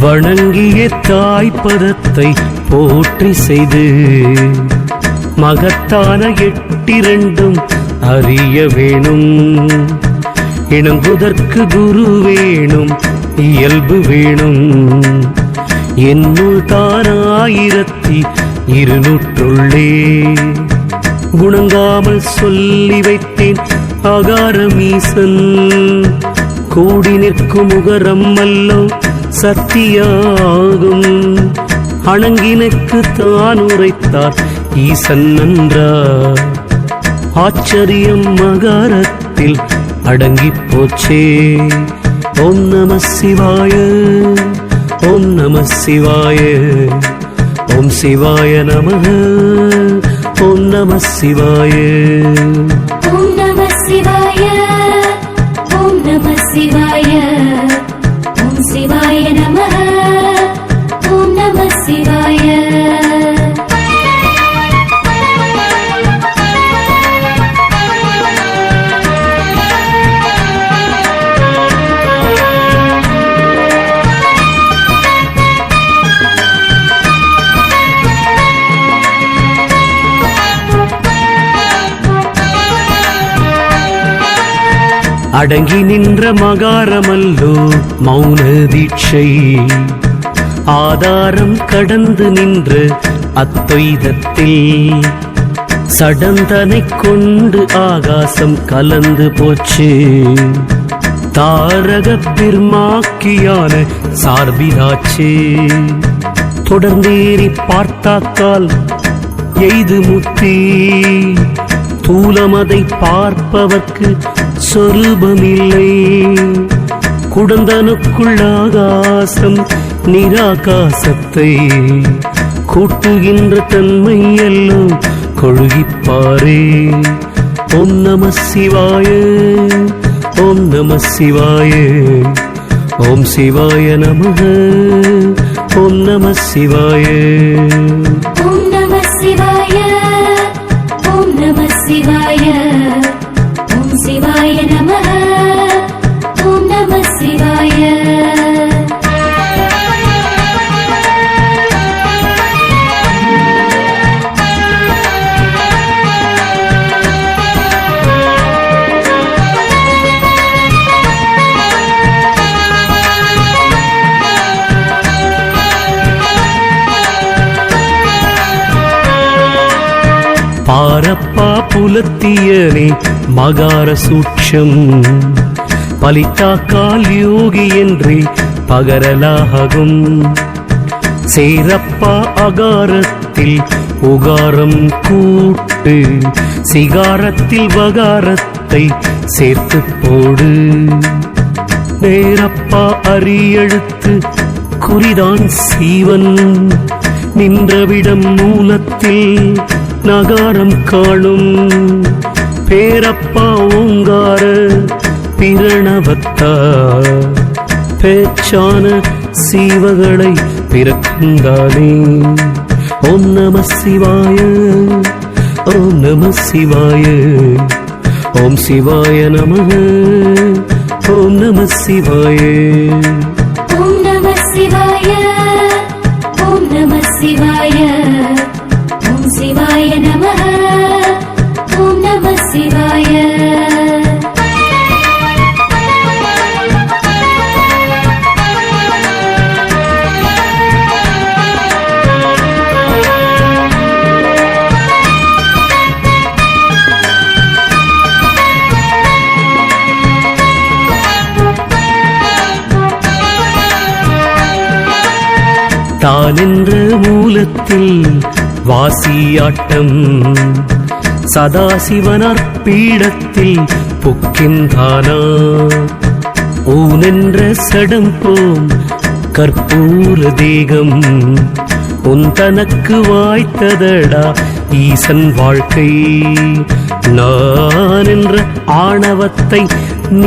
வணங்கிய தாய்ப்பதத்தை போற்றி செய்து மகத்தான எட்டிரண்டும் அறிய வேணும். இணங்குதற்கு குரு வேணும் இயல்பு வேணும். என்னுள் தானாயிரத்தி இருநூற்றுள்ளே. குணங்காமல் சொல்லி வைத்தேன் அகாரமீசன் கூடி நிற்கும் முகரம் அல்லோ சத்தியாகும் அணங்கினுக்கு தான் உரைத்தார். ஈசன் நன்றா ஆச்சரியம் மகாரத்தில் அடங்கி போச்சே. ஓம் நம சிவாய ஓம் நம சிவாய ஓம் சிவாய நம ஓம் நம சிவாய. அடங்கி நின்ற மகாரமல்லோ மௌன தீட்சை. ஆதாரம் கடந்து நின்று அத்வைதத்தில் சடந்தனை கொண்டு ஆகாசம் கலந்து போச்சு. தாரக பெருமாக்கியான சார்பிதாச்சு. தொடர்ந்தேறி பார்த்தாக்கால் எய்து முத்தி. தூலமதை பார்ப்பவர்க்கு சொரூபமில்லை. குடந்தனுக்குள் ஆகாசம் நிராகாசத்தை கூட்டுகின்ற தன்மை எல்லாம் கொழுகிப்பாரே. ஓம் நம சிவாய ஓம் நம சிவாய ஓம் சிவாய நமக ஓம் நம சிவாய. பாரப்பா புலத்தியனே மகார சூட்சம். பலித்தாக்கால் யோகி என்றே பகரலாகும் சேரப்பா அகாரத்தில் உகாரம் கூட்டு சிகாரத்தில் வகாரத்தை சேர்த்து போடு. நேரப்பா அரியெழுத்து குறிதான் சீவன் நின்றவிடம் மூலத்தில் நகாரம் காணும். பேரப்பா ஓங்கார பிரணவத்தா. பேச்சான சீவகளை பிறக்குந்தானே. ஓம் நம சிவாய ஓம் நம சிவாய. ஓம் சிவாய நம ஓம் நம சிவாய. தான் என்ற மூலத்தில் வாசியாட்டம். சதாசிவனார் பீடத்தில் பொக்கின்றானா? ஊனென்ற சடம் போம் கற்பூர தேகம். உன் தனக்கு வாய்த்ததடா ஈசன் வாழ்க்கை. நான் என்ற ஆணவத்தை